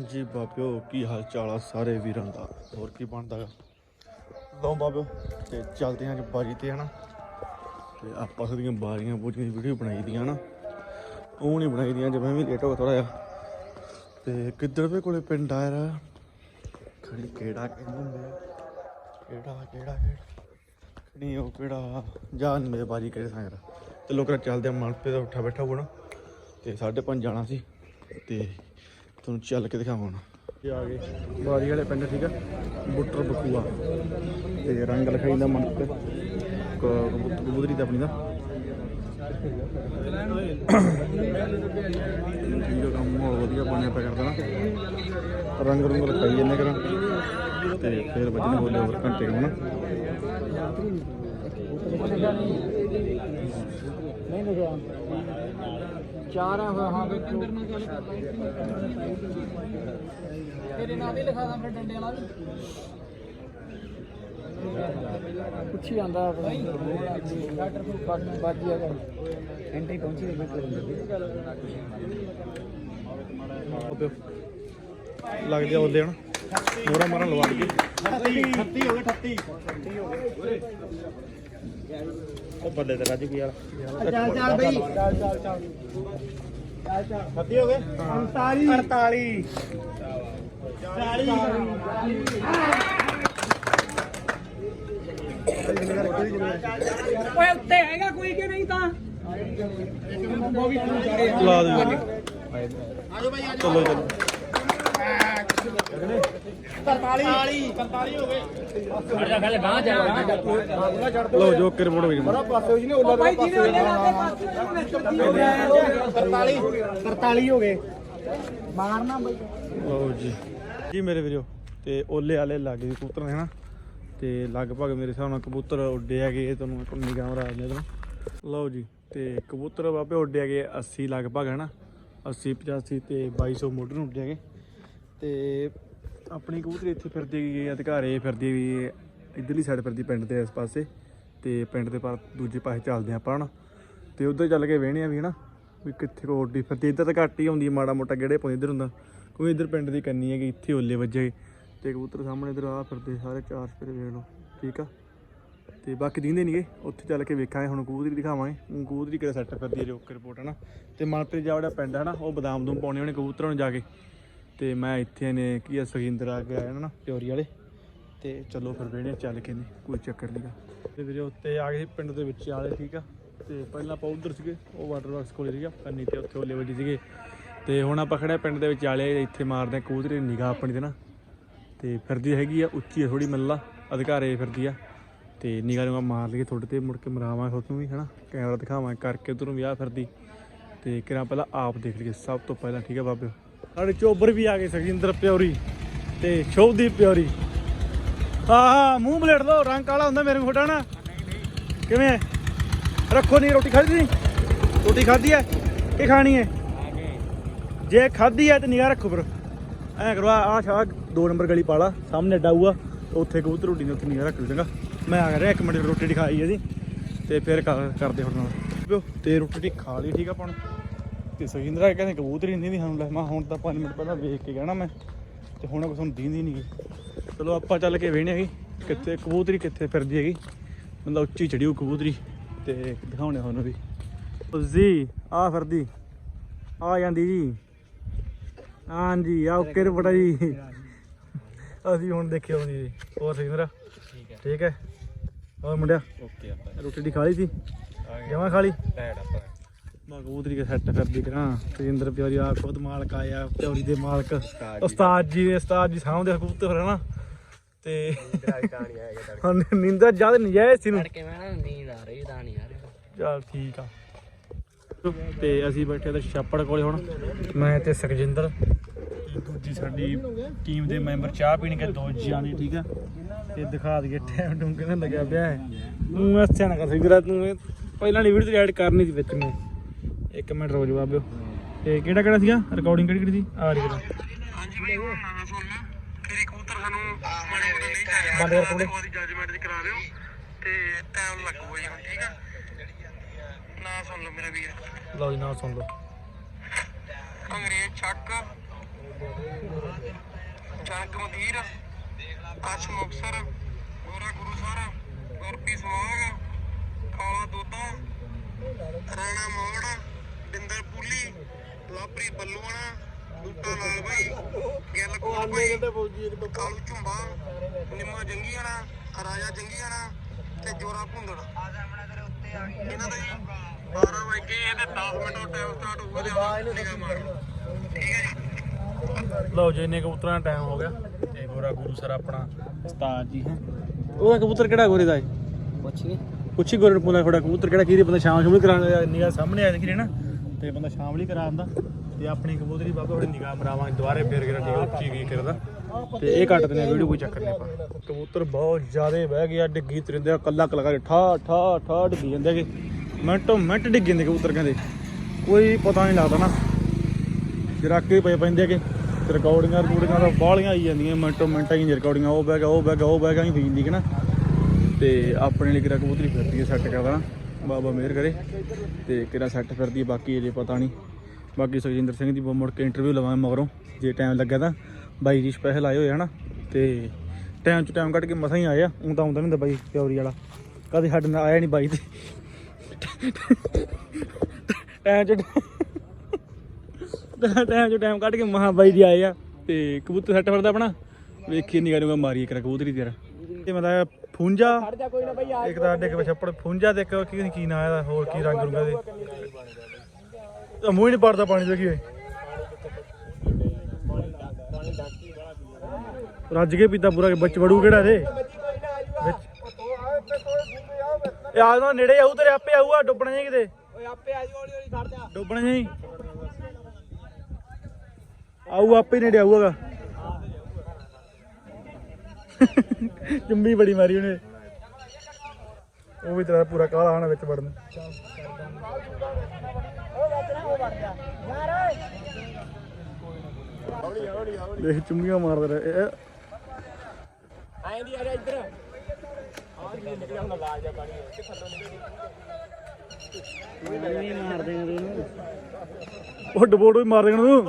ਜੀ ਬਾਬਿਓ, ਕੀ ਹਾਲ ਚਾਲ ਆ ਸਾਰੇ ਵੀਰਾਂ ਦਾ? ਹੋਰ ਕੀ ਬਣਦਾ ਗਾ ਲਓ ਬਾਬਿਓ, ਤੇ ਚੱਲਦੇ ਆਂ ਬਾਜੀ ਤੇ, ਹਨਾ? ਤੇ ਆਪਾਂ ਦੀਆਂ ਬਾਰੀਆਂ ਬੂਰੀਆਂ ਦੀ ਵੀਡੀਓ ਬਣਾਈ ਦੀਆਂ ਨਾ ਉਹ ਨਹੀਂ ਬਣਾਈ ਦੀਆਂ, ਜਿਵੇਂ ਵੀ ਲੇਟ ਹੋ ਥੋੜਾ ਜਿਹਾ। ਤੇ ਕਿੱਧਰ ਦੇ ਕੋਲੇ ਪਿੰਡ ਆਇਆ ਰਾ ਖੜੀ ਕਿਹੜਾ ਕਹਿੰਦੇ ਹੁੰਦੇ ਕਿਹੜਾ ਕਿਹੜਾ ਕਿਹੜਾ? ਨਹੀਂ ਉਹ ਕਿਹੜਾ? ਜਾਨ ਮੇਰੇ ਬਾਜੀ ਕਿਹੜੇ ਸਾਂ ਯਾਰ? ਤੇ ਲੋਕਾਂ ਚੱਲਦੇ ਆ ਮਨਪੇ ਦਾ ਉੱਠਾ ਬੈਠਾ ਹੋਣਾ ਤੇ 5:30 ਜਾਣਾ ਸੀ। ਤੇ ਤੁਹਾਨੂੰ ਚੱਲ ਕੇ ਦਿਖਾਵਾਂ ਹੁਣ। ਇਹ ਆ ਗਏ। ਬਾਰੀ ਵਾਲੇ ਪਿੰਡ ਠੀਕ ਆ? ਬੁੱਟਰ ਬਕੂਆ। ਤੇ ਰੰਗ ਲਿਖਾਈ ਦਾ ਮਨ ਤੇ ਕਬੂਤਰੀ ਦਾ ਆਪਣੀ ਦਾ। ਆ ਕੰਮ ਬਹੁਤ ਵਧੀਆ ਬਣਿਆ ਪਿਆ ਕਰਦਾ ਨਾ। ਰੰਗ ਰੰਗ ਲਿਖਾਈ ਜੰਨੇ ਕਰਾਂ ਤੇ ਫਿਰ ਵੱਜਣੇ ਬੋਲੇ ਹੋਰ ਘੰਟੇ ਨੂੰ ਨਾ ਨਹੀਂ ਲਿਖਿਆ ਚਾਰ ਆ ਹਾਂ ਵੇਖੋ। ਤੇਰੇ ਨਾਂ ਵੀ ਲਿਖਾ ਦਾਂ ਫਿਰ ਡੰਡੇ ਵਾਲਾ ਵੀ। ਪੁੱਛੀ ਆਂਦਾ ਆਪਣੀ। ਡਾਕਟਰ ਕੋਲ ਕੱਟ ਬਾਜੀ ਆ ਗਿਆ। ਐਂਟਰੀ ਪਹੁੰਚੀ ਤੇ ਲੱਗ ਗਿਆ ਉਹਦੇ ਹੁਣ ਮੋਰਾ ਮਾਰਨ ਲਵਾ ਕੇ 38 ਹੋ ਗਏ 38 ਉਹ ਬੱਲੇ ਤੇ ਰਾਜੂ ਕੀ ਯਾਰ। ਚੱਲ ਚੱਲ ਬਈ। ਚੱਲ ਚੱਲ ਚੱਲ। ਚੱਲ ਚੱਲ 38 ਹੋ ਗਏ? 48 ਓਏ ਉੱਤੇ ਹੈਗਾ ਕੋਈ ਕਿ ਨਹੀਂ ਤਾਂ? ਲਾ ਦੇ ਚਲੋ ਚਲੋ। 43 43 ਹੋ ਗਏ ਲਓ ਜੋ ਕਰ ਰਿਪੋਰਟ ਬੜਾ ਪਾਸੇ ਹੋਈ ਨੇ ਉਹਨਾਂ ਦਾ ਪਾਸੇ 43 43 ਹੋ ਗਏ ਮਾਰਨਾ ਬਈ ਲਓ ਜੀ ਜੀ ਮੇਰੇ ਵੀਰੋ, ਤੇ ਓਲੇ ਵਾਲੇ ਲੱਗ ਗਏ ਕਬੂਤਰ ਨੇ ਨਾ ਤੇ ਲਗਭਗ ਮੇਰੇ ਹਿਸਾਬ ਨਾਲ ਕਬੂਤਰ ਉੱਡੇ ਹੈਗੇ, ਇਹ ਤੁਹਾਨੂੰ ਇੱਕ ਨਿਗਾਹ ਮਾਰ ਦਿੰਦੇ ਤੁਹਾਨੂੰ ਲਓ ਜੀ, ਤੇ ਕਬੂਤਰ ਬਾਬੇ ਉੱਡੇ ਹੈਗੇ 80 ਲਗਭਗ, ਹਨਾ 80 85 ਤੇ 2200 ਮੋਟਰ ਨੂੰ ਉੱਡੇ ਹੈਗੇ। ਤੇ ਆਪਣੀ ਕਬੂਤਰੀ ਇੱਥੇ ਫਿਰਦੀ ਹੈਗੀ ਅਧਿਕਾਰੇ ਫਿਰਦੀ ਵੀ ਇਧਰਲੀ ਸਾਈਡ ਫਿਰਦੀ ਪਿੰਡ ਦੇ ਇਸ ਪਾਸੇ ਤੇ ਪਿੰਡ ਦੇ ਪਰ ਦੂਜੇ ਪਾਸੇ ਚੱਲਦੇ ਆਪਾਂ ਹਨਾ। ਤੇ ਉਧਰ ਚੱਲ ਕੇ ਵੇਹਣੇ ਆ ਵੀ ਹਨਾ ਵੀ ਕਿੱਥੇ ਕੋ ਉੱਡੀ ਫਿਰਦੀ ਇੱਧਰ ਤਾਂ ਘੱਟ ਹੀ ਆਉਂਦੀ ਹੈ, ਮਾੜਾ ਮੋਟਾ ਗੇੜੇ ਪਾਉਂਦੀ ਇੱਧਰ ਹੁੰਦਾ। ਕਿਉਂਕਿ ਇੱਧਰ ਪਿੰਡ ਦੀ ਕੰਨੀ ਹੈਗੀ ਇੱਥੇ ਓਲੇ ਵੱਜੇ। ਤੇ ਕਬੂਤਰ ਸਾਹਮਣੇ ਇੱਧਰ ਆ ਫਿਰਦੇ ਸਾਰੇ ਚਾਰ ਸਪੇਰੇ ਵੇਖ ਲਓ ਠੀਕ ਆ? ਤੇ ਬਾਕੀ ਦਿੰਦੇ ਨਹੀਂਗੇ ਉੱਥੇ ਚੱਲ ਕੇ ਵੇਖਾਂਗੇ ਹੁਣ ਕਬੂਤਰੀ ਦਿਖਾਵਾਂਗੇ। ਹੁਣ ਕਬੂਤਰੀ ਕਿਹੜਾ ਸੈੱਟ ਫਿਰਦੀ ਹੈ ਰੋਕ ਰਿਪੋਰਟ ਹੈ ਨਾ ਤੇ ਮਨਪ੍ਰੀਤ ਜਾ ਜਿਹੜਾ ਪਿੰਡ ਹੈ ਨਾ ਉਹ ਬਦਾਮ ਦੂਮ ਪਾਉਣੇ ਉਹਨੇ ਕਬੂਤਰਾਂ ਨੂੰ ਜਾ ਕੇ। ਤੇ ਮੈਂ ਇੱਥੇ ਨੇ ਕੀ ਆ, ਸੁਖਿੰਦਰ ਆ ਕੇ ਆਇਆ ਨਾ ਪਿਓਰੀ ਵਾਲੇ। ਤੇ ਚਲੋ ਫਿਰ ਵੇਣੇ ਚੱਲ ਕੇ ਨੇ, ਕੋਈ ਚੱਕਰ ਨਹੀਂਗਾ ਤੇ ਵੀਰੇ ਉੱਤੇ ਆ ਗਏ ਸੀ ਪਿੰਡ ਦੇ ਵਿੱਚ ਆਲੇ ਠੀਕ ਆ। ਤੇ ਪਹਿਲਾਂ ਆਪਾਂ ਉਧਰ ਸੀਗੇ, ਉਹ ਵਾਟਰ ਬਾਕਸ ਕੋਲ ਸੀਗਾ ਕੰਨੀ ਤੇ ਉੱਥੇ ਓਲੇ ਵੱਜੀ ਸੀਗੇ। ਤੇ ਹੁਣ ਆਪਾਂ ਖੜੇ ਪਿੰਡ ਦੇ ਵਿੱਚ ਆਲੇ ਇੱਥੇ ਮਾਰਦੇ ਆ ਕਬੂਤਰੀ ਨਿਗਾਹ ਆਪਣੀ ਤੇ ਨਾ। ਤੇ ਫਿਰਦੀ ਹੈਗੀ ਆ, ਉੱਚੀ ਆ ਥੋੜੀ ਮੱਲਾ, ਅਧਿਕਾਰੇ ਫਿਰਦੀ ਆ। ਤੇ ਨਿਗਾਹ ਨੂੰ ਮਾਰ ਲਈਏ ਤੁਹਾਡੇ ਤੇ ਮੁੜ ਕੇ ਮਰਾਵਾਂ ਤੁਹਾਨੂੰ ਵੀ, ਹਨਾ। ਕੈਮਰਾ ਦਿਖਾਵਾਂ ਕਰਕੇ ਉਧਰੋਂ ਵੀ ਆ ਫਿਰਦੀ। ਤੇ ਕਿਰਾਂ ਪਹਿਲਾਂ ਆਪ ਦੇਖ ਲਈਏ, ਸਭ ਤੋਂ ਪਹਿਲਾਂ, ਠੀਕ ਆ ਬਾਬੇ? ਸਾਡੇ ਚੋਬਰ ਵੀ ਆ ਗਏ ਸੁਖਜਿੰਦਰ ਪਿਓਰੀ ਤੇ ਸ਼ੋਭਦੀਪ ਪਿਓਰੀ। ਹਾਂ ਮੂੰਹ ਬਲੇਟ ਲੋ ਰੰਗ ਕਾਲਾ ਹੁੰਦਾ ਮੇਰੇ ਫੋਟਾ ਨਾ ਕਿਵੇਂ? ਰੱਖੋ ਨਹੀਂ ਰੋਟੀ ਖਾਧੀ ਨਹੀਂ ਰੋਟੀ ਖਾਧੀ ਹੈ? ਕਿ ਖਾਣੀ ਹੈ? ਜੇ ਖਾਧੀ ਹੈ ਤੇ ਨਿਗਾਹ ਰੱਖੋ ਫਿਰ। ਐਂ ਕਰੋ ਆ ਸ਼ਾਹ ਦੋ ਨੰਬਰ ਗਲੀ ਪਾਲਾ, ਸਾਹਮਣੇ ਡਾਊਆ ਉੱਥੇ ਕਬੂਤਰ ਰੋਟੀ ਨੇ ਉੱਥੇ ਨਿਗਾਹ ਰੱਖ ਲਓ ਮੈਂ ਆ ਰਿਹਾ, ਇੱਕ ਮਿੰਟ ਰੋਟੀ ਟੀ ਇਹਦੀ, ਤੇ ਫਿਰ ਕਰਦੇ ਹੁਣ ਨਾਲ। ਤੇ ਰੋਟੀ ਖਾ ਲਈ, ਠੀਕ ਆ ਆਪਾਂ ਤੇ ਸੁਖਿੰਦਰਾ ਕਹਿੰਦੇ ਕਬੂਤਰ ਹੀ ਨਹੀਂ ਦੀ ਸਾਨੂੰ ਲੈ ਮੈਂ ਹੁਣ ਤਾਂ 5 ਮਿੰਟ ਪਹਿਲਾਂ ਵੇਖ ਕੇ ਕਹਿਣਾ ਮੈਂ ਤੇ ਹੁਣ ਕੁਛ ਹੁਣ ਦੀਂਦੀ ਨਹੀਂ ਚਲੋ ਆਪਾਂ ਚੱਲ ਕੇ ਵੇਹਣੇ ਹੈਗੀ ਕਿੱਥੇ ਕਬੂਤਰੀ ਕਿੱਥੇ ਫਿਰਦੀ ਹੈਗੀ। ਮਤਲਬ ਉੱਚੀ ਚੜੀ ਉਹ ਕਬੂਤਰੀ ਤੇ ਦਿਖਾਉਣੇ ਤੁਹਾਨੂੰ ਵੀ। ਜੀ ਆ ਫਿਰਦੀ। ਆ ਜਾਂਦੀ ਜੀ। ਹਾਂਜੀ ਆ ਓਕੇ ਰਿਪੋਰਟਾ ਜੀ। ਅਸੀਂ ਹੁਣ ਦੇਖਿਆ ਹੁੰਦੀ ਜੀ ਹੋਰ ਸੁਖਿੰਦਰਾ ਠੀਕ ਹੈ। ਠੀਕ ਹੈ। ਹੋਰ ਮੁੰਡਿਆ ਓਕੇ ਆਪਾਂ ਰੋਟੀ ਦੀ ਖਾ ਲਈ ਸੀ? ਜਮਾ ਖਾ ਲਈ? ਲੈਟ ਆਪਾਂ। ਮੈਂ ਕਬੂਤਰੀ ਕੇ ਸੈੱਟ ਕਰਦੀ ਕਰਾਂ। ਤੇਜਿੰਦਰ ਪਿਆਰੀ ਆ ਖੁਦ ਮਾਲਕ ਆਇਆ ਪਿਆਰੀ ਦੇ ਮਾਲਕ। ਉਸਤਾਦ ਜੀ। ਉਸਤਾਦ ਜੀ ਨੇ ਉਸਤਾਦ ਜੀ ਸਾਹਮਣੇ ਕਬੂਤਰ ਹੈ ਨਾ। ਤੇ ਹੁਣ ਨੀਂਦਰ ਜਦ ਨਜਾਇਜ਼ ਸੀ ਨੂੰ ਨਾ ਨੀਂਦ ਆ ਰਹੀ ਤਾਂ ਨਹੀਂ ਆ ਰਹੀ। ਚਲ ਠੀਕ ਆ। ਤੇ ਅਸੀਂ ਬੈਠੇ ਤੇ ਛਾਪੜ ਕੋਲੇ ਹੁਣ। ਮੈਂ ਤੇ ਸੁਖਜਿੰਦਰ ਤੇ ਦੂਜੀ ਸਾਡੀ ਟੀਮ ਦੇ ਮੈਂਬਰ ਚਾਹ ਪੀਣਗੇ ਦੋ ਜੀਆਂ ਦੀ ਠੀਕ ਆ। ਤੇ ਦਿਖਾ ਦਈਏ ਟਾਈਮ ਟੂਮ ਕਿੰਨਾ ਲੱਗਿਆ ਪਿਆ ਹੈ। ਤੂੰ ਅੱਛਾ ਨਾ ਕਰ ਸਿਗਰਾ ਤੂੰ ਇਹ ਪਹਿਲਾਂ ਵਾਲੀ ਵੀਡੀਓ ਐਡ ਕਰਨੀ ਸੀ ਵਿੱਚ ਮੈਂ। ਇੱਕ ਮਿੰਟ ਰੋਜ ਬਾਬਿਓ ਤੇ ਕਿਹੜਾ ਕਿਹੜਾ ਸੀਗਾ? ਰਿਕਾਰਡਿੰਗ ਕਿਹੜੀ ਕਿਹੜੀ ਸੀ? ਆ ਰਹੀ ਕਿਹੜਾ? ਹਾਂਜੀ ਭਾਈ ਹੁਣ ਨਾ ਸੁਣ ਤੇਰੀ ਕਬੂਤਰ ਸਾਨੂੰ ਮਾੜੇ ਮੋਟੇ ਨਹੀਂ ਕਹਿ ਬੰਦ ਕਰ ਥੋੜੇ ਉਹਦੀ ਜੱਜਮੈਂਟ ਚ ਕਰਾ ਦਿਓ ਤੇ ਟਾਈਮ ਲੱਗੂਗਾ ਜੀ ਹੁਣ ਠੀਕ ਆ ਨਾ ਸੁਣ ਲਓ ਮੇਰਾ ਵੀਰ ਲਓ ਜੀ ਨਾ ਸੁਣ ਲਓ। ਅੰਗਰੇਜ਼ ਛੱਕ ਚੰਕ ਮਦੀਰ ਅਸ਼ ਮੁਕਸਰ ਗੋਰਾ ਗੁਰੂਸਰ ਗੁਰਪੀ ਸਵਾਗ, ਕਾਲਾ ਦੋਤਾ, ਰਾਣਾ ਮੋੜ। ਬਿੰਦਰ ਪੁੱਲੀ ਲਾਪਰੀ ਬੱਲੂਆਣਾ ਬੂਟਾ ਲਾਲ ਬਾਈ ਗਿੱਲ ਕੋਟ ਬਾਈ ਕਾਲੂ ਝੁੰਬਾ ਨਿੰਮਾ ਜੰਗੀਆਣਾ ਰਾਜਾ ਜੰਗੀਆਣਾ ਤੇ ਜੋਰਾ ਭੁੰਦੜ। ਇਹਨਾਂ ਦਾ ਜੀ 12 ਵਜੇ ਇਹਦੇ 10 ਮਿੰਟ ਦਾ ਟਾਈਮ ਸਟਾਰਟ ਹੋਊਗਾ ਮਾਰੋ ਠੀਕ ਹੈ ਜੀ। ਲਓ ਜੀ ਇੰਨੇ ਕਬੂਤਰਾਂ ਦਾ ਟਾਈਮ ਹੋ ਗਿਆ। ਤੇ ਗੋਰਾ ਗੁਰੂ ਸਰ ਆਪਣਾ ਉਸਤਾਦ ਜੀ ਹੈ। ਉਹਦਾ ਕਬੂਤਰ ਕਿਹੜਾ ਗੋਰੇ ਦਾ ਹੈ? ਪੁੱਛ ਪੁੱਛੀ ਗੋਰੇ ਨੂੰ ਥੋੜਾ ਕਬੂਤਰ ਕਿਹੜਾ ਕਿਹਦੇ ਬੰਦਾ ਸ਼ਾਮ ਸ਼ੁਰੂ ਕਰਾਉਣ ਨਿਗਾਹ ਸਾਹਮਣੇ ਆ ਜਾਂਦੀ ਨਾ। ਤੇ ਬੰਦਾ ਸ਼ਾਮ ਲਈ ਕਰਾ ਤੇ ਆਪਣੀ ਕਬੂਤਰੀ ਬਾਬਾ ਥੋੜੀ ਨਿਗਾਹ ਮਰਾਵਾਂਗੇ, ਦੁਬਾਰੇ ਫੇਰ ਕਿਹੜਾ ਠੀਕ ਉੱਚੀ ਕੀ ਕਰਦਾ। ਤੇ ਇਹ ਕੱਟ ਦਿੰਦੇ ਵੀਡੀਓ ਕੋਈ ਚੱਕਰ ਨਹੀਂ ਆਪਾਂ। ਕਬੂਤਰ ਬਹੁਤ ਜ਼ਿਆਦੇ ਬਹਿ ਗਿਆ, ਡਿੱਗੀ ਤਰਿੰਦੇ ਕੱਲਾ ਕੱਲਾ ਠਾ ਠਾ ਠਾ ਡਿੱਗੀ ਜਾਂਦੇ ਕਿ ਮਿੰਟੋ ਮਿੰਟ ਡਿੱਗੀ ਜਾਂਦੇ ਕਬੂਤਰ ਕਹਿੰਦੇ। ਕੋਈ ਪਤਾ ਨਹੀਂ ਲੱਗਦਾ ਨਾ। ਜਰਾਕੇ ਪਏ ਪੈਂਦੇ ਕਿ ਤੇ ਰਿਕਾਰਡਿੰਗਾਂ ਰਿਕਾਰਡਿੰਗਾਂ ਤਾਂ ਬਾਹਲੀਆਂ ਆਈ ਜਾਂਦੀਆਂ, ਮਿੰਟੋ ਮਿੰਟਾਂ ਹੀ ਰਿਕਾਰਡਿੰਗਾਂ ਉਹ ਬਹਿ ਗਿਆ, ਉਹ ਬਹਿ ਗਿਆ, ਉਹ ਬਹਿ ਗਿਆ ਹੀ ਪਈ ਜਾਂਦੀ ਕਿ ਨਾ। ਤੇ ਆਪਣੇ ਲਈ ਕਿਰਾ ਕਬੂਤਰੀ ਫਿਰਦੀ ਹੈ ਸੈੱਟ ਕਰਦਾ ਨਾ। ਬਾਬਾ ਮਿਹਰ ਕਰੇ ਤੇ ਕਿਰਾ ਸੈੱਟ ਫਿਰਦੀ ਬਾਕੀ ਅਜੇ ਪਤਾ ਨਹੀਂ। ਬਾਕੀ ਸੁਖਜਿੰਦਰ ਸਿੰਘ ਦੀ ਮੁੜ ਕੇ ਇੰਟਰਵਿਊ ਲਵਾਂਗੇ ਮਗਰੋਂ, ਜੇ ਟਾਈਮ ਲੱਗਿਆ ਤਾਂ। ਬਾਈ ਜੀ ਸਪੈਸ਼ਲ ਆਏ ਹੋਏ ਹਨਾ ਤੇ ਟਾਈਮ ਚ ਟਾਈਮ ਕੱਢ ਕੇ ਮਸਾਂ ਹੀ ਆਏ ਆ ਉਹ ਤਾਂ ਆਉਂਦਾ ਨਹੀਂ ਹੁੰਦਾ ਬਾਈ, ਪਿਓਰੀ ਵਾਲਾ। ਕਦੇ ਸਾਡੇ ਨਾਲ ਆਇਆ ਨਹੀਂ ਬਾਈ ਤੇ। ਟਾਈਮ ਚ ਟਾਈਮ ਚ ਟਾਈਮ ਕੱਢ ਕੇ ਮਹਾ ਬਾਈ ਜੀ ਆਏ ਆ, ਤੇ ਕਬੂਤਰ ਸੈੱਟ ਫਿਰਦਾ ਆਪਣਾ। ਵੇਖੀ ਨਹੀਂ ਕਰੂਗਾ ਮਾਰੀ ਇੱਕ ਕਬੂਤਰੀ ਤੇਰਾ ਤੇ ਮੈਂ ਫੁੰਜਾ ਇੱਕ ਤਾਂ ਅੱਡੇ ਕੇ ਛੱਪੜ ਫੁੰਜਾ ਤੇ ਇੱਕ ਕੀ ਕੀ ਨਾਂ ਇਹਦਾ ਹੋਰ ਕੀ ਰੰਗ ਰੁੰਗਾ ਦੇ ਤਾਂ ਮੂੰਹ ਹੀ ਨਹੀਂ ਪੜਦਾ ਪਾਣੀ ਚ ਕੀ ਹੋਏ ਰੱਜ ਕੇ ਪੀਤਾ ਪੂਰਾ ਵਿੱਚ ਵੜੂ ਕਿਹੜਾ ਦੇ ਵਿੱਚ। ਇਹ ਆ ਨਾ ਨੇੜੇ ਆਊ ਤੇਰੇ ਆਪੇ ਆਊਗਾ ਡੁੱਬਣਾ ਨਹੀਂ ਕਿਤੇ। ਓਏ ਆਪੇ ਆ ਜੀ ਹੌਲੀ ਹੌਲੀ ਖੜ ਜਾ। ਡੁੱਬਣਾ ਨਹੀਂ। ਆਊ ਆਪੇ ਨੇੜੇ ਆਊਗਾ। ਚੁੰਮੀ ਬੜੀ ਮਾਰੀ ਉਹਨੇ। ਉਹ ਵੀ ਤੇਰਾ ਪੂਰਾ ਕਾਲਾ ਆਣਾ ਵਿੱਚ ਵੜਨ। ਦੇਖ ਚੁੰਮੀਆਂ ਮਾਰਦਾ ਰਿਹਾ। ਇਹ- ਐਂ ਦੀ ਆ ਜਾ ਇੱਧਰ। ਆ ਜੀ ਲਾਲ ਪਾਣੀ ਥੱਲੋਂ ਇਹਨੂੰ ਉਹ ਡਬੋੜ ਵੀ ਮਾਰ ਦੇਣ ਨੂੰ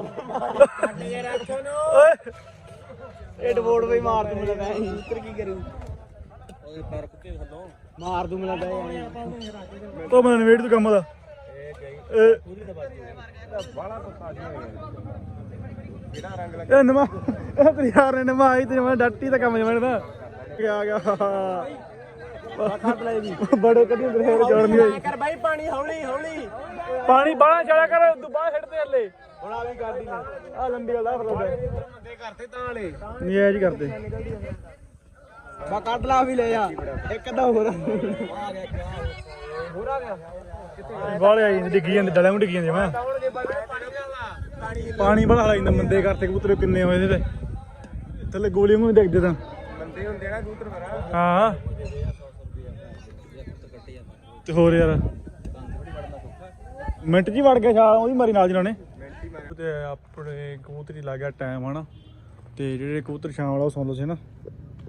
ਓਏ। ਇਹ ਵੀ ਮਾਰ ਦੂੰ ਮੈਨੂੰ ਮੈਂ ਉੱਤਰ ਕੀ ਕਰੂ ਓਏ ਪੈਰ ਕੁੱਤੇ ਥੱਲੋਂ। ਮਾਰ ਦੂੰ ਮੈਨੂੰ ਤਾਂ। ਉਹ ਮੈਂ ਨਵੇੜ ਤੂੰ ਕੰਮ ਦਾ। ਇਹ ਪੂਰੀ ਤਾਂ ਬਾਜੀ ਬਾਲਾ ਗੁੱਸਾ ਜਿਹੜਾ ਰੰਗ ਲੱਗ। ਇਹ ਨਵਾਂ ਇਹ ਤੇਰੀ ਯਾਰ ਨੇ ਨਵਾਂ ਆਈ ਤੇ ਮੈਂ ਡੱਟੀ ਦਾ ਕੰਮ ਜਮਣ ਦਾ ਕੀ ਆ ਗਿਆ। ਬੜੇ ਕਦੀ ਗਰੇਰ ਜੋੜਨੀ ਹੋਈ ਕਰ ਬਾਈ ਪਾਣੀ ਹੌਲੀ ਹੌਲੀ। ਪਾਣੀ ਬਾਹਲਾ ਚੜਾ ਕਰ ਤੂੰ ਬਾਹਰ ਛੱਡ ਦੇ ਹੱਲੇ। ਹੁਣ ਆ ਵੀ ਕਰਦੀ ਨਾ। ਆ ਲੰਬੀ ਗੱਲ ਆ ਫਿਰ ਬੰਦੇ ਕਰਤੇ ਤਾਂ ਵਾਲੇ। ਨਹੀਂ ਐ ਜੀ ਕਰਦੇ। ਬਾ ਕੱਢ ਲਾ ਵੀ ਲੈ ਆ। ਇੱਕ ਅੱਧਾ ਹੋਰ। ਆ ਗਿਆ। ਹੋਰ ਆ? ਗਿਆ ਬਾਹਲੇ ਆਈ ਡਿੱਗੀ ਜਾਂਦੇ ਡਲਿਆਂ ਨੂੰ ਡਿੱਗੀ ਜਾਂਦੇ ਮੈਂ। ਹੁਣ ਜੇ ਪਾਣੀ ਬੜਾ ਹਲਾ ਜਾਂਦਾ ਮੰਦੇ ਕਰਤੇ ਕਬੂਤਰ ਕਿੰਨੇ ਹੋਏ ਇਹਦੇ ਤੇ। ਥੱਲੇ ਗੋਲੀ ਮੂੰਹ ਡਿੱਗਦੇ ਤਾਂ। ਬੰਦੇ ਹੁੰਦੇ ਨਾ ਕਬੂਤਰ ਮੇਰਾ ਹਾਂ। ਤੇ ਹੋਰ ਯਾਰ। ਮਿੰਟ ਜੀ ਵੜ ਗਿਆ ਛਾਲ ਉਹਦੀ ਮਾਰੀ ਨਾਲ ਜਿਹਨਾਂ ਨੇ ਤੇ ਆਪਣੇ ਕਬੂਤਰੀ ਲੱਗ ਗਿਆ ਟਾਈਮ ਹਨਾ। ਤੇ ਜਿਹੜੇ ਕਬੂਤਰ ਸ਼ਾਮ ਵਾਲਾ ਉਹ ਸੁਣ ਲਓ ਸੀ ਨਾ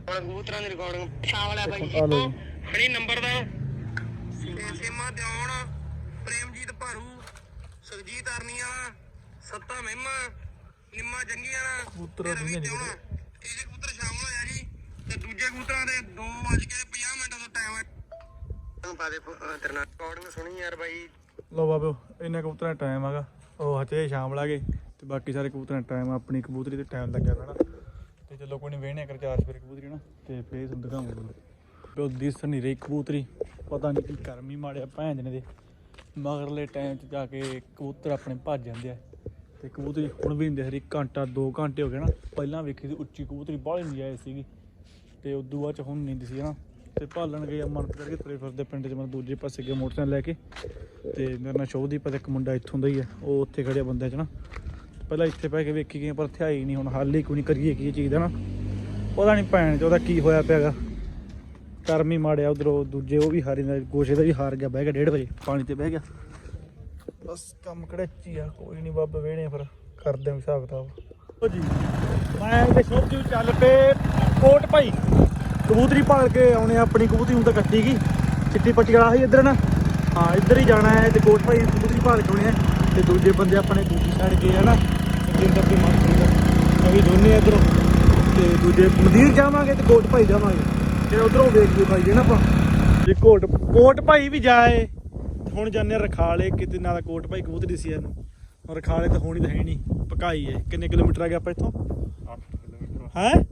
ਕਬੂਤਰਾਂ ਦੀ ਰਿਕਾਰਡਿੰਗ ਸ਼ਾਮ ਵਾਲਾ ਬਾਈ ਆ ਲਓ ਹਣੀ ਨੰਬਰ ਦਾ। ਸੇਮਾ ਦਿਉਣ ਪ੍ਰੇਮਜੀਤ ਭਾਰੂ ਸੁਖਜੀਤ ਅਰਨੀਆ ਸੱਤਾ ਮਹਿਮਾ ਨਿੰਮਾ ਕਬੂਤਰ ਰਵੀ ਨਹੀਂ ਦਿਉਣਾ ਇਹ ਕਬੂਤਰ ਸ਼ਾਮਲ ਹੋਇਆ ਜੀ ਤੇ ਦੂਜੇ ਕਬੂਤਰਾਂ ਦੇ 2:50 ਮਿੰਟਾਂ ਦਾ ਟਾਈਮ ਹੈ। ਤੂੰ ਪਾ ਦੇ ਤੇਰੇ ਨਾਲ ਰਿਕਾਰਡਿੰਗ ਸੁਣੀ ਯਾਰ ਬਾਈ ਲਓ ਬਾਬਿਓ ਇੰਨਾ ਕਬੂਤਰਾਂ ਦਾ ਟਾਈਮ ਹੈਗਾ। ਉਹ ਹੱਥੇ ਸ਼ਾਮ ਲਾ ਗਏ ਤੇ ਬਾਕੀ ਸਾਰੇ ਕਬੂਤਰਾਂ ਟਾਈਮ ਆਪਣੀ ਕਬੂਤਰੀ ਤੇ ਟਾਈਮ ਲੱਗਿਆ ਰਹਿਣਾ। ਤੇ ਚਲੋ ਕੋਈ ਨਹੀਂ ਵੇਹਣੇ ਕਰ ਚਾਰ ਸਵੇਰੇ ਕਬੂਤਰੀ ਨਾ, ਤੇ ਫੇਰ ਤੁਹਾਨੂੰ ਦਿਖਾਵਾਂਗੇ ਉਹ ਦਿਸ ਨਹੀਂ ਰਹੀ ਕਬੂਤਰੀ, ਪਤਾ ਨਹੀਂ ਕੀ ਕਰਮੀ ਮਾੜਿਆ ਭੈਣ ਜਨੇ ਦੇ। ਮਗਰਲੇ ਟਾਈਮ 'ਚ ਜਾ ਕੇ ਕਬੂਤਰ ਆਪਣੇ ਭੱਜ ਜਾਂਦੇ ਆ। ਤੇ ਕਬੂਤਰੀ ਹੁਣ ਵੀ ਨਹੀਂ ਦਿਖ ਰਹੀ ਘੰਟਾ 2 ਘੰਟੇ ਹੋ ਗਏ ਨਾ, ਪਹਿਲਾਂ ਵੇਖੀ ਸੀ ਉੱਚੀ ਕਬੂਤਰੀ, ਬਾਹਲੀ ਨਹੀਂ ਆਈ ਸੀਗੀ। ਤੇ ਉਦੋਂ ਬਾਅਦ ਚ ਹੁਣ ਨਹੀਂ ਦਿਸੀ ਨਾ। ਤੇ ਭਾਲਣ ਗਏ ਮਨ ਕਰਕੇ, ਤੁਰੇ ਫਿਰਦੇ ਪਿੰਡ 'ਚ ਮੈਂ ਦੂਜੇ ਪਾਸੇ ਗਿਆ ਮੋਟਰਸਾਈਕਲ ਲੈ ਕੇ। ਤੇ ਮੇਰੇ ਨਾਲ ਸ਼ੋਭਦੀਪ ਤੇ ਇੱਕ ਮੁੰਡਾ ਇੱਥੋਂ ਦਾ ਹੀ ਆ, ਉਹ ਉੱਥੇ ਖੜਿਆ ਬੰਦੇ 'ਚ ਨਾ। ਪਹਿਲਾਂ ਇੱਥੇ ਬਹਿ ਕੇ ਵੇਖੀ ਗਏ ਪਰ ਇੱਥੇ ਨਹੀਂ ਹੁਣ, ਹੱਲ ਕੋਈ ਨਹੀਂ ਕਰੀਏ ਕੀ ਚੀਜ਼ ਦਾ ਨਾ। ਪਤਾ ਨਹੀਂ ਭੈਣ ਚ ਉਹਦਾ ਕੀ ਹੋਇਆ ਪਿਆਗਾ ਕਰਮੀ ਮਾੜਿਆ ਉਧਰੋਂ, ਦੂਜੇ ਉਹ ਵੀ ਹਾਰੀ ਨਾਲ ਗੋਸ਼ੇ ਦਾ ਵੀ ਹਾਰ ਗਿਆ, ਬਹਿ ਗਿਆ 1:30 ਵਜੇ, ਪਾਣੀ ਤੇ ਬਹਿ ਗਿਆ। ਬਸ ਕੰਮ ਕੜੇਚੀ ਆ, ਕੋਈ ਨਹੀਂ ਬਾਬਾ ਵੇਣੇ ਫਿਰ, ਕਰਦੇ ਆਂ ਹਿਸਾਬ ਕਿਤਾਬ ਓ ਜੀ, ਮੈਂ ਤੇ ਸ਼ੋਭਦੀਪ ਚੱਲ ਪਏ, ਕੋਟ ਭਾਈ। ਕਬੂਤਰੀ ਭਾਲ ਕੇ ਆਉਣੇ ਆ, ਆਪਣੀ ਕਬੂਤਰੀ ਹੁਣ ਤਾਂ ਕੱਟੀ ਗਈ। ਚਿੱਟੀ ਪੱਟੀ ਵਾਲਾ ਸੀ ਇੱਧਰ ਨਾ। ਹਾਂ ਇੱਧਰ ਹੀ ਜਾਣਾ ਹੈ ਤੇ ਕੋਟ ਭਾਈ ਕਬੂਤਰੀ ਭਾਲ ਕੇ ਆਉਣੇ ਆ। ਤੇ ਦੂਜੇ ਬੰਦੇ ਆਪਣੇ ਦੂਜੀ ਸਾਈਡ ਗਏ ਆ ਨਾ। ਜਿੰਦਰ ਦੀ ਮਾਂ ਵੀ ਦੋਨੇ ਇਧਰੋਂ। ਤੇ ਦੂਜੇ ਮੰਦਿਰ ਜਾਵਾਂਗੇ ਤੇ ਕੋਟ ਭਾਈ ਜਾਵਾਂਗੇ। ਫਿਰ ਉਧਰੋਂ ਵੇਖ ਕੇ ਭਾਈ ਜੇ ਨਾ ਆਪਾਂ। ਜੇ ਕੋਟ ਕੋਟ ਭਾਈ ਵੀ ਜਾਏ ਤੇ ਹੁਣ ਜਾਂਦੇ ਆ ਰਖਾਲੇ। ਕਿਤੇ ਨਾਲ ਕੋਟ ਭਾਈ ਕਬੂਤਰੀ ਸੀ ਇਹਨੂੰ। ਹੁਣ ਰਖਾਲੇ ਤਾਂ ਹੋਣੀ ਤਾਂ ਹੈ ਨਹੀਂ। ਪਕਾਈ ਹੈ। ਕਿੰਨੇ ਕਿਲੋਮੀਟਰ ਆ ਗਿਆ ਆਪਾਂ ਇੱਥੋਂ? 8 ਕਿਲੋਮੀਟਰ। ਹੈ? 8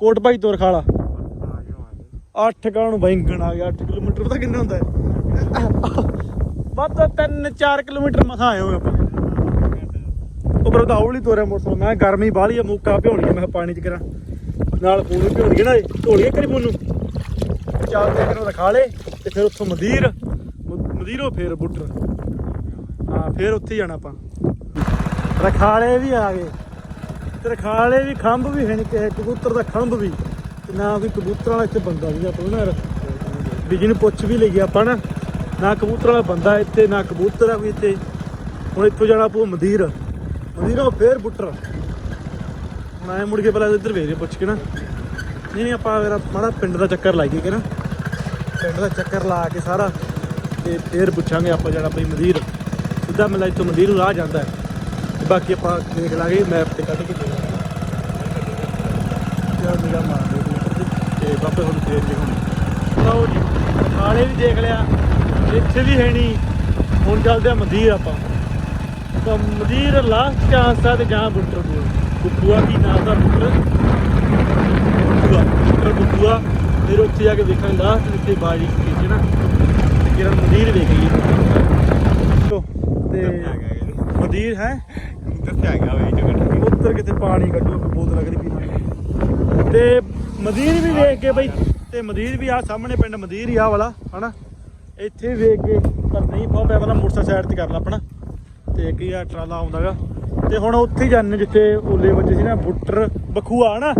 ਕੋਟ ਭਾਈ ਤੋਂ ਰਖਾਲਾ ਆ ਗਿਆ 8 ਕਾਹ ਨੂੰ ਬੈਂਗਣ ਆ ਗਿਆ 8 ਕਿਲੋਮੀਟਰ ਪਤਾ ਕਿੰਨਾ ਹੁੰਦਾ ਹੈ? ਵੱਧ ਤੋਂ 3-4 ਕਿਲੋਮੀਟਰ ਮਸਾਂ ਆਏ ਹੋਏ ਆਪਾਂ। ਉਹ ਬਰਦਾ ਹੌਲੀ ਤੋਰਿਆ ਮੋਟਰਸਾਈਕਲ ਮੈਂ ਗਰਮੀ ਬਾਹਲੀ ਆ ਮੁੱਕਾ ਭਿਉਣੀ ਮੈਂ ਪਾਣੀ ਚ ਕਰਾਂ। ਨਾਲ ਵੀ ਭਿਉਣੀ ਨਾ ਢੋਲੀਏ ਕਰੀ ਫੋਨ ਨੂੰ। ਚੱਲਦੇ ਕਰੋ ਰਖਾ ਲੇ ਤੇ ਫਿਰ ਉੱਥੋਂ ਮਦੀਰ ਮਦੀਰੋਂ ਫੇਰ ਬੁੱਟਰ। ਹਾਂ ਫਿਰ ਉੱਥੇ ਜਾਣਾ ਆਪਾਂ। ਰਖਾਲੇ ਵੀ ਆ ਗਏ ਤਰਖਾਲੇ ਵੀ ਖੰਭ ਵੀ ਹੈ ਨਹੀਂ ਕਿਸੇ, ਕਬੂਤਰ ਦਾ ਖੰਭ ਵੀ। ਤੇ ਨਾ ਕੋਈ ਕਬੂਤਰ ਵਾਲਾ ਇੱਥੇ ਬੰਦਾ ਵੀ ਆਪਾਂ ਨਾ ਵੀ ਜਿਹਨੂੰ ਪੁੱਛ ਵੀ ਲਈਏ ਆਪਾਂ ਨਾ ਨਾ ਕਬੂਤਰ ਵਾਲਾ ਬੰਦਾ ਇੱਥੇ, ਨਾ ਕਬੂਤਰ ਆ ਕੋਈ ਇੱਥੇ। ਹੁਣ ਇੱਥੋਂ ਜਾਣਾ ਪਊ ਮਦੀਰ। ਮਦੀਰੋਂ ਫੇਰ ਬੁੱਟਰ। ਹੁਣ ਆਏ ਮੁੜ ਕੇ ਪਹਿਲਾਂ ਇੱਧਰ ਵੇਰੇ ਪੁੱਛ ਕੇ ਨਾ। ਨਹੀਂ ਨਹੀਂ, ਆਪਾਂ ਮੇਰਾ ਮਾੜਾ ਪਿੰਡ ਦਾ ਚੱਕਰ ਲਾਈਏ ਕਿ ਨਾ। ਪਿੰਡ ਦਾ ਚੱਕਰ ਲਾ ਕੇ ਸਾਰਾ, ਤੇ ਫੇਰ ਪੁੱਛਾਂਗੇ ਆਪਾਂ ਜਾਣਾ ਬਈ ਮਦੀਰ। ਸਿੱਧਾ ਮਿਲਾ ਇੱਥੋਂ ਮਦੀਰ ਨੂੰ ਰਾਹ ਜਾਂਦਾ ਹੈ। ਬਾਕੀ ਆਪਾਂ ਦੇਖ ਲਾਂਗੇ ਮੈਪ ਤੇ ਕੱਢ ਕੇ ਦੇਖ ਲਾਂਗੇ। ਯਾਰ ਨਿਗਾਹ ਮਾਰ ਦਿਓ ਕਬੂਤਰ ਤੇ ਹੁਣ। ਫੇਰ ਲਓ ਜੀ ਨਾਲੇ ਵੀ ਦੇਖ ਲਿਆ ਇੱਥੇ ਵੀ ਹੈ ਨਹੀਂ। ਹੁਣ ਚੱਲਦੇ ਆ ਮਦੀਰ ਆਪਾਂ। ਤਾਂ ਮਦੀਰ ਲਾਸਟ ਚਾਂਸ ਆ ਤੇ ਜਾਂ ਬੁੱਟਰ ਕੋਲ ਬੁੱਟੂਆ ਕੀ ਨਾਮ ਦਾ ਬੁੱਟਰ ਬੁੱਟੂਆ ਬੁੱਟਰ ਬੁੱਟੂਆ ਫਿਰ ਉੱਥੇ ਜਾ ਕੇ ਦੇਖਾਂਗੇ ਲਾਸਟ ਜਿੱਥੇ ਬਾਜੀ ਕੀਤੀ ਨਾ। ਕਿਰਨ ਮਦੀਰ ਵੇਖ ਗਈ ਤੇ ਮਦੀਰ ਹੈ? ਦੱਸਿਆ ਗਿਆ ਵੇ ਜਗਟ ਉੱਤਰ ਕਿਤੇ ਪਾਣੀ ਕੱਢੋ ਬੋਤਲ ਲੱਗਦੀ ਪੀਣ। ਤੇ ਮਦੀਰ ਵੀ ਵੇਖ ਕੇ ਬਈ, ਤੇ ਮਦੀਰ ਵੀ ਆ, ਸਾਹਮਣੇ ਪਿੰਡ ਮਦੀਰ ਹੀ ਆ ਵਾਲਾ, ਹਨਾ? ਇੱਥੇ ਵੀ ਵੇਖ ਕੇ ਪਰ ਨਹੀਂ ਬਹੁਤ ਪਿਆ ਪਹਿਲਾਂ ਮੋਟਰਸਾਈਕਲ ਸਾਈਡ ਤੇ ਕਰ ਲਾ ਆਪਣਾ। ਤੇ ਕੀ ਆ, ਟਰਾਲਾ ਆਉਂਦਾਗਾ। ਤੇ ਹੁਣ ਉੱਥੇ ਹੀ ਜਾਂਦੇ ਜਿੱਥੇ ਓਲੇ ਵੱਜੇ ਸੀ ਨਾ, ਬੁੱਟਰ ਬਖੂਆ, ਹਨਾ?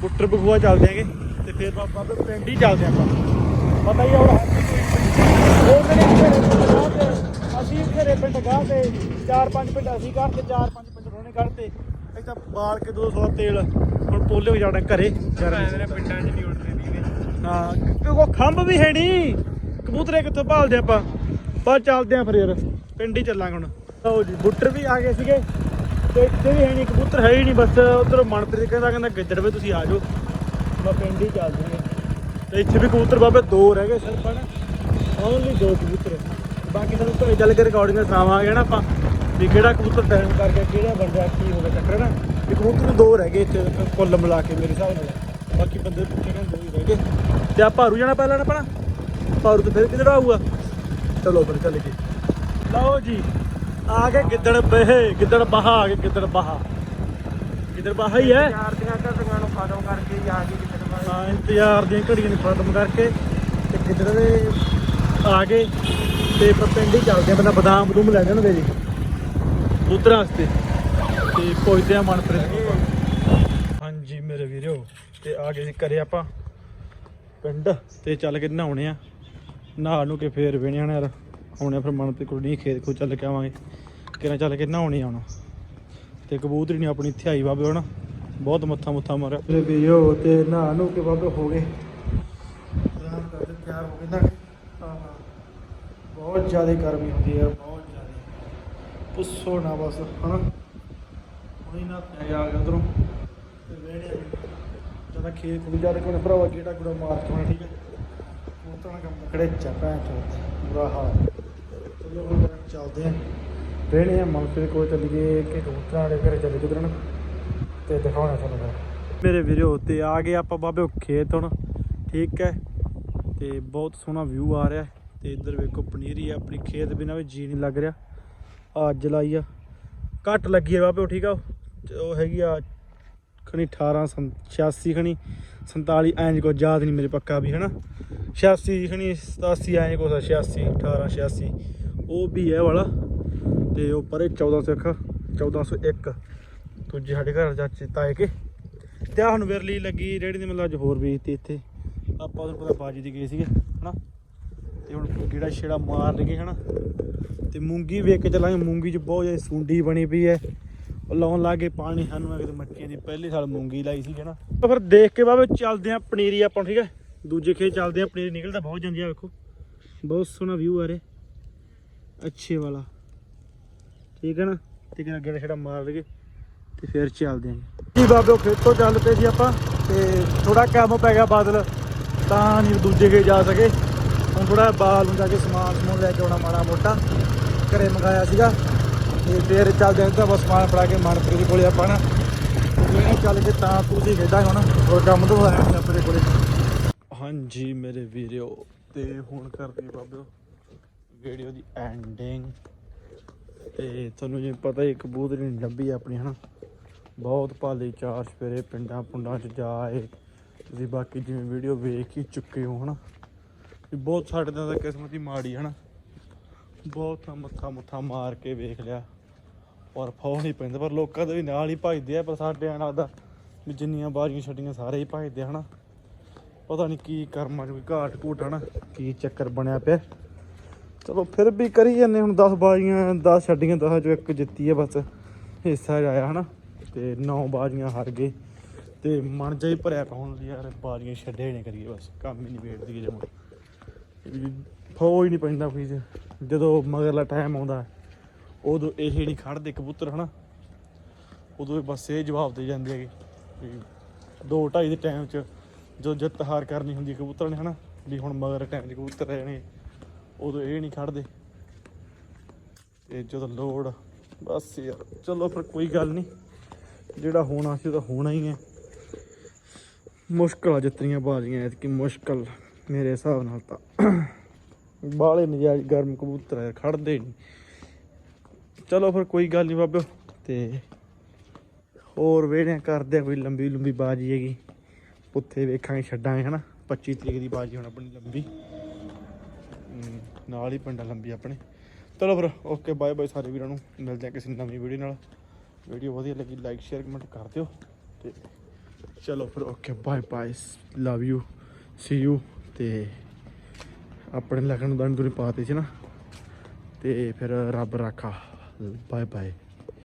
ਬੁੱਟਰ ਬਖੂਆ ਚੱਲਦੇ ਆਂਗੇ ਤੇ ਫਿਰ ਬਾਬਾ ਪਿੰਡ ਹੀ ਚੱਲਦੇ ਆਪਾਂ। ਪਤਾ ਹੀ ਆ, ਹੁਣ ਉਹ ਮੇਰੇ ਅਸੀਂ ਘਰੇ ਪਿੰਡ ਗਾਹ ਤੇ ਚਾਰ ਪੰਜ ਪਿੰਡ ਅਸੀਂ ਕਰ ਤੇ ਚਾਰ ਪੰਜ ਪਿੰਡ ਉਹਨੇ ਅਸੀਂ ਤਾਂ ਬਾਲ ਕੇ 200 ਤੇਲ ਹੁਣ ਪੋਲੇ ਹੋ ਜਾਣਾ ਘਰੇ। ਪਿੰਡਾਂ 'ਚ ਨਹੀਂ ਉੱਡਦੇ ਦੀਵੇ ਹਾਂ ਕਿਉਂਕਿ ਖੰਭ ਵੀ ਹੈ ਨਹੀਂ ਕਬੂਤਰੇ ਕਿੱਥੋਂ ਭਾਲਦੇ ਆਪਾਂ? ਪਰ ਚੱਲਦੇ ਆਂ ਫਿਰ ਯਾਰ ਪਿੰਡ ਹੀ ਚੱਲਾਂਗੇ ਹੁਣ। ਲਓ ਜੀ ਬੁੱਟਰ ਵੀ ਆ ਗਏ ਸੀਗੇ। ਤੇ ਇੱਥੇ ਵੀ ਹੈ ਨਹੀਂ ਕਬੂਤਰ ਹੈ ਹੀ ਨਹੀਂ ਬਸ ਉਧਰ ਮਨਪ੍ਰੀਤ ਕਹਿੰਦਾ ਕਹਿੰਦਾ ਗਿੱਦੜ ਵੀ ਤੁਸੀਂ ਆ ਜਾਓ। ਮੈਂ ਪਿੰਡ ਹੀ ਚੱਲਦੇ ਆਂ ਤੇ ਇੱਥੇ ਵੀ ਕਬੂਤਰ ਬਾਬੇ ਦੋ ਰਹਿ ਗਏ ਸਿਰਫ ਹਨ। ਓਨਲੀ ਦੋ ਕਬੂਤਰ। ਬਾਕੀ ਤੁਹਾਨੂੰ ਘਰੇ ਚੱਲ ਕੇ ਰਿਕਾਰਡਿੰਗ ਸੁਣਾਵਾਂਗੇ ਨਾ ਆਪਾਂ ਵੀ ਕਿਹੜਾ ਕਬੂਤਰ ਟਾਈਮ ਕਰਕੇ ਕਿਹੜਾ ਬੰਦਾ ਕੀ ਹੋ ਗਿਆ ਚੱਕਰ ਨਾ। ਇਹ ਕਬੂਤਰ ਦੋ ਰਹਿ ਗਏ ਇੱਥੇ ਕੁੱਲ ਮਿਲਾ ਕੇ ਮੇਰੇ ਹਿਸਾਬ ਨਾਲ। ਬਾਕੀ ਬੰਦੇ ਪਿੱਛੇ ਕਹਿੰਦੇ ਦੋ ਹੀ ਰਹਿ ਗਏ। ਤੇ ਆ ਭਾਰੂ ਜਾਣਾ ਪਹਿਲਾਂ ਨਾ ਆਪਣਾ ਭਾਰੂ ਤੇ ਫਿਰ ਕਿੱਧਰ ਆਊਗਾ? ਚਲੋ ਫਿਰ ਚੱਲ ਜੀ ਲਓ ਜੀ ਆ ਗਏ ਗਿੱਦੜ ਬਹੇ ਗਿੱਦੜ ਬਹਾ ਆ ਗਏ ਗਿੱਦੜ ਬਹਾ। ਗਿੱਦੜ ਬਹਾ ਹੀ ਹੈ। ਚਾਰ ਦੀਆਂ ਘਟੀਆਂ ਨੂੰ ਖਤਮ ਕਰਕੇ ਹੀ ਆ ਗਈ ਕਿਤੇ ਬਾਅਦ ਹਾਂ ਇੰਤਜ਼ਾਰ ਦੀਆਂ ਘੜੀਆਂ ਨੂੰ ਖਤਮ ਕਰਕੇ ਤੇ ਗਿੱਦੜ ਦੇ ਆ ਗਏ। ਤੇ ਆਪਾਂ ਪਿੰਡ ਹੀ ਚੱਲਦੇ ਆ ਪਹਿਲਾਂ ਬਦਾਮ ਬਦੂਮ ਲੈ ਜਾਣਗੇ ਜੀ। ਉਧਰ ਵਾਸਤੇ। ਤੇ ਪਹੁੰਚਦੇ ਆ ਮਨਪ੍ਰੀਤ। ਹਾਂਜੀ ਮੇਰੇ ਵੀਰੋ ਤੇ ਆ ਗਏ ਘਰੇ ਆਪਾਂ। ਪਿੰਡ ਤੇ ਚੱਲ ਕੇ ਨਹਾਉਣੇ ਆ। ਨਹਾ ਨੂੰ ਕੇ ਫੇਰ ਵੇਣਿਆ ਯਾਰ। ਆਉਣੇ ਫਿਰ ਮਨਪ੍ਰੀਤ ਕੋਲ ਨਹੀਂ ਖੇਤ ਕੋ ਚੱਲ ਕੇ ਆਵਾਂਗੇ। ਕਿਰਾਂ ਚੱਲ ਕੇ ਨਹਾਉਣੇ ਆਉਣਾ ਤੇ ਕਬੂਤਰੀ ਨਹੀਂ ਆਪਣੀ ਇੱਥੇ ਆਈ ਬਾਬੇ ਹੁਣ। ਬਹੁਤ ਮੱਥਾ ਮੁੱਥਾ ਮਾਰਿਆ। ਮੇਰੇ ਵੀਰੋ ਤੇ ਨਹਾ ਨੂੰ ਕੇ ਬਾਬੇ ਹੋ ਗਏ। ਆਰਾਮ ਕਰਦੇ ਤਿਆਰ ਹੋ ਗਏ ਨਾ। ਬਹੁਤ ਜ਼ਿਆਦਾ ਗਰਮੀ ਹੁੰਦੀ ਹੈ ਬਹੁਤ ਜ਼ਿਆਦਾ। ਪੁੱਛੋ ਨਾ ਬਸ, ਹਨਾ? ਹੁਣੇ ਨਾ ਪੈ ਆ ਗਿਆ ਉਧਰੋਂ ਤੇ ਵੇੜੇ ਜਦੋਂ ਖੇਤ ਵੀ ਜਾ ਕੇ ਕੋਣ ਭਰਾਵਾ ਕਿਹੜਾ ਗੁੜਾ ਮਾਰ ਕੇ ਠੀਕ ਹੈ ਉਹ ਤਾਂ ਕੰਮ ਕੜੇ ਚੱਪਾ ਚੋਂ ਬੁਰਾ ਹਾਲ। ਚਲੋ ਹੁਣ ਚੱਲਦੇ ਆ। ਵੇੜੇ ਆ, ਮਨਪ੍ਰੀਤ ਕੋਲ ਚੱਲੀਏ ਕਿ ਕਬੂਤਰਾਂ ਦੇ ਘਰੇ ਚੱਲੇ ਕਿਧਰ ਨੂੰ, ਤੇ ਦਿਖਾਉਣਾ ਤੁਹਾਨੂੰ ਮੈਂ ਮੇਰੇ ਵੀਰੋ, ਤੇ ਆ ਗਏ ਆਪਾਂ ਬਾਬੇ ਖੇਤ ਹੁਣ, ਠੀਕ ਹੈ? ਤੇ ਬਹੁਤ ਸੋਹਣਾ ਵਿਊ ਆ ਰਿਹਾ। ਹੈ ਤੇ ਇੱਧਰ ਵੇਖੋ ਪਨੀਰੀ ਆ, ਆਪਣੀ ਖੇਤ ਬਿਨਾ ਵੀ ਜੀ ਨਹੀਂ ਲੱਗ ਰਿਹਾ। ਆ ਅੱਜ ਲਾਈ ਆ। ਘੱਟ ਲੱਗੀ ਆ ਬਾਬੇ, ਉਹ ਠੀਕ ਆ? ਉਹ ਹੈਗੀ ਆ ਖਣੀ 18 ਸੰ- 86 ਖਣੀ 47 ਐਂਜ ਕੋ ਯਾਦ ਨਹੀਂ ਮੇਰੇ ਪੱਕਾ ਵੀ, ਹਨਾ? 86 ਖਣੀ 87 ਐਂਜ ਕੋ 86 18 86 ਉਹ ਵੀ ਹੈ ਵਾਲਾ। ਤੇ ਉਹ ਪਰੇ 1401 1401 ਦੂਜੇ ਸਾਡੇ ਘਰ ਚਾਚੇ, ਤਾਏ ਕੇ। ਤੇ ਆਹ ਹੁਣ ਵਿਰਲੀ ਲੱਗੀ ਰੇੜੀ ਦੀ, ਮਤਲਬ ਅੱਜ ਹੋਰ ਵੇਚਤੀ ਇੱਥੇ। ਆਪਾਂ ਤੁਹਾਨੂੰ ਪਤਾ ਬਾਜੀ ਦੀ ਗਏ ਸੀਗੇ, ਹਨਾ? ਤੇ ਹੁਣ ਕਿਹੜਾ ਛੇੜਾ ਮਾਰ ਲਗੇ ਹਨਾ। ਤੇ ਮੂੰਗੀ ਵੇਖ ਕੇ ਚੱਲਾਂਗੇ, ਮੂੰਗੀ 'ਚ ਬਹੁਤ ਜ਼ਿਆਦਾ ਸੁੰਡੀ ਬਣੀ ਪਈ ਹੈ। ਉਹ ਲਾਉਣ ਲੱਗੇ ਪਾਣੀ ਸਾਨੂੰ ਅਗਰ ਮੱਕੀਆਂ ਦੀ ਪਹਿਲੇ ਸਾਲ ਮੂੰਗੀ ਲਾਈ ਸੀ ਹਨਾ। ਤਾਂ ਫਿਰ ਦੇਖ ਕੇ ਬਾਬੇ ਚੱਲਦੇ ਆਂ ਪਨੀਰੀ ਆਪਾਂ, ਠੀਕ ਹੈ। ਦੂਜੇ ਖੇਤ ਚੱਲਦੇ ਆਂ ਪਨੀਰੀ ਨਿਕਲਦਾ ਬਹੁਤ ਜਾਂਦੀ ਆ, ਵੇਖੋ। ਬਹੁਤ ਸੋਹਣਾ ਵਿਊ ਆ ਰਿਹਾ ਅੱਛੇ ਵਾਲਾ। ਠੀਕ ਹੈ ਨਾ? ਤੇ ਕਿਹੜਾ ਗੇੜਾ ਛੇੜਾ ਮਾਰ ਲਗੇ ਤੇ ਫਿਰ ਚੱਲਦੇ ਆਂ ਜੀ। ਬਾਬੇ ਖੇਤੋਂ ਚੱਲ ਪਏ ਸੀ ਆਪਾਂ ਤੇ ਥੋੜਾ ਕੰਮ ਪੈ ਗਿਆ ਬਾਦਲ, ਤਾਂ ਨਹੀਂ ਦੂਜੇ ਕੇ ਜਾ ਸਕੇ। ਹੁਣ ਥੋੜਾ ਬਾਲ ਨੂੰ ਜਾ ਕੇ ਸਮਾਨ ਸਮੂਨ ਲੈ ਕੇ ਆਉਣਾ ਮਾੜਾ ਮੋਟਾ। ਘਰੇ ਮੰਗਾਇਆ ਸੀਗਾ। ਤੇ ਫੇਰ ਚੱਲਦੇ ਹਾਂ ਤਾਂ ਬਸ ਸਮਾਨ ਫੜਾ ਕੇ ਮਨਪ੍ਰੀਤ ਦੇ ਕੋਲੇ ਆਪਾਂ ਨਾ। ਇਹ ਚੱਲ ਕੇ ਤਾਂ ਤੁਸੀਂ ਖੇਡਾਂ ਹੁਣ। ਹੋਰ ਕੰਮ ਤੋਂ ਆਇਆ ਨਹੀਂ ਆਪਣੇ ਕੋਲੇ। ਹਾਂਜੀ ਮੇਰੇ ਵੀਰਿਓ ਤੇ ਹੁਣ ਕਰਦੇ ਬਾਬਿਓ ਵੀਡੀਓ ਦੀ ਐਂਡਿੰਗ ਤੇ ਤੁਹਾਨੂੰ ਜਿਵੇਂ ਪਤਾ ਹੀ ਕਬੂਤਰੀ ਨਹੀਂ ਲੱਭੀ ਆਪਣੀ, ਹਨਾ? ਬਹੁਤ ਭਾਲੇ ਚਾਰ ਸਵੇਰੇ ਪਿੰਡਾਂ ਪੁੰਡਾਂ 'ਚ ਜਾਏ ਤੁਸੀਂ ਬਾਕੀ ਜਿਵੇਂ ਵੀਡੀਓ ਵੇਖ ਹੀ ਚੁੱਕੇ ਹੋ, ਹਨਾ? ਵੀ ਬਹੁਤ ਸਾਡੇ ਨਾਲ ਤਾਂ ਕਿਸਮਤ ਹੀ ਮਾੜੀ ਹਨਾ ਬਹੁਤ ਮੱਥਾ ਮੁੱਥਾ ਮਾਰ ਕੇ ਵੇਖ ਲਿਆ। ਔਰ ਫੌ ਨਹੀਂ ਪੈਂਦਾ, ਪਰ ਲੋਕਾਂ ਦੇ ਵੀ ਨਾਲ ਹੀ ਭਜਦੇ ਆ, ਪਰ ਸਾਡੇ ਨਾਲ ਲੱਗਦਾ ਵੀ ਜਿੰਨੀਆਂ ਬਾਰੀਆਂ ਛੱਡੀਆਂ ਸਾਰੇ ਹੀ ਭਜਦੇ ਆ, ਹਨਾ। ਪਤਾ ਨਹੀਂ ਕੀ ਕਰਮਾਂ 'ਚ ਕੋਈ ਘਾਟ ਘੂਟ ਹਨਾ ਕੀ ਚੱਕਰ ਬਣਿਆ ਪਿਆ। ਚਲੋ ਫਿਰ ਵੀ ਕਰੀ ਜਾਂਦੇ ਹੁਣ 10 ਬਾਜ਼ੀਆਂ 10 ਛੱਡੀਆਂ 10 ਚੋਂ ਇੱਕ ਜਿੱਤੀ ਹੈ ਬਸ। ਹਿੱਸਾ ਜਿਹਾ ਆਇਆ ਹਨਾ। ਤੇ 9 ਬਾਜ਼ੀਆਂ ਹਾਰ ਗਏ। ਤੇ ਮਨ ਜਿਹਾ ਹੀ ਭਰਿਆ ਪਿਆ ਲਈ ਯਾਰ, ਬਾਜ਼ੀਆਂ ਛੱਡੇ ਨਹੀਂ ਕਰੀਏ ਬਸ, ਕੰਮ ਹੀ ਨਹੀਂ ਵੇੜਦੀ ਜਮਾ। ਫੌਜ ਨਹੀਂ ਪੈਂਦਾ ਕੋਈ ਜਦੋਂ ਮਗਰਲਾ ਟਾਈਮ ਆਉਂਦਾ, ਉਦੋਂ ਇਹ ਨਹੀਂ ਖੜਦੇ ਕਬੂਤਰ ਹਨਾ, ਉਦੋਂ ਬਸ ਇਹ ਜਵਾਬ ਦੇ ਜਾਂਦੇ ਹੈਗੇ ਵੀ 2 2.5 ਦੇ ਟਾਈਮ 'ਚ ਜੋ ਜਿੱਤ ਹਾਰ ਕਰਨੀ ਹੁੰਦੀ ਕਬੂਤਰਾਂ ਨੇ ਹਨਾ, ਵੀ ਹੁਣ ਮਗਰ ਟਾਈਮ 'ਚ ਕਬੂਤਰ ਰਹੇ ਨੇ, ਉਦੋਂ ਇਹ ਨਹੀਂ ਖੜਦੇ ਤੇ ਜਦੋਂ ਲੋੜ, ਬਸ ਯਾਰ, ਚਲੋ ਫਿਰ ਕੋਈ ਗੱਲ ਨਹੀਂ, ਜਿਹੜਾ ਹੋਣਾ ਸੀ ਉਹ ਤਾਂ ਹੋਣਾ ਹੀ ਹੈ। ਮੁਸ਼ਕਲ ਆ ਜਿੱਤਨੀਆਂ ਬਾਜ਼ੀਆਂ ਐਤਕੀ ਮੁਸ਼ਕਲ। ਮੇਰੇ ਹਿਸਾਬ ਨਾਲ ਤਾਂ। ਬਾਲੇ ਨਜਾਇਜ਼ ਗਰਮ ਕਬੂਤਰ ਆ ਖੜਦੇ ਨਹੀਂ ਚਲੋ ਫਿਰ ਕੋਈ ਗੱਲ ਨਹੀਂ ਬਾਬਿਓ, ਤੇ ਹੋਰ ਵੇੜਿਆਂ ਕਰਦੇ ਆ ਕੋਈ ਲੰਬੀ ਲੰਬੀ ਬਾਜੀ ਹੈਗੀ। ਉੱਥੇ ਵੇਖਾਂਗੇ, ਛੱਡਾਂਗੇ, ਹਨਾ। 25 ਤਰੀਕ ਦੀ ਬਾਜੀ ਹੁਣ ਆਪਣੀ ਲੰਬੀ। ਨਾਲ ਹੀ ਪਿੰਡਾਂ ਲੰਬੀ ਆਪਣੇ। ਚਲੋ ਫਿਰ, ਓਕੇ, ਬਾਏ ਬਾਏ ਸਾਰੇ ਵੀਰਾਂ ਨੂੰ। ਮਿਲਦੇ ਆ ਕਿਸੇ ਨਵੀਂ ਵੀਡੀਓ ਨਾਲ। ਵੀਡੀਓ ਵਧੀਆ ਲੱਗੀ ਲਾਈਕ ਸ਼ੇਅਰ ਕਮੈਂਟ ਕਰ ਦਿਓ। ਤੇ ਚਲੋ ਫਿਰ, okay, bye bye love you see you ਤੇ ਆਪਣੇ ਲਖਣ ਨੂੰ ਦੰਦ ਦੂਰੀ ਪਾਤੇ ਸੀ ਨਾ ਤੇ ਫਿਰ ਰੱਬ ਰਾਖਾ। Bye bye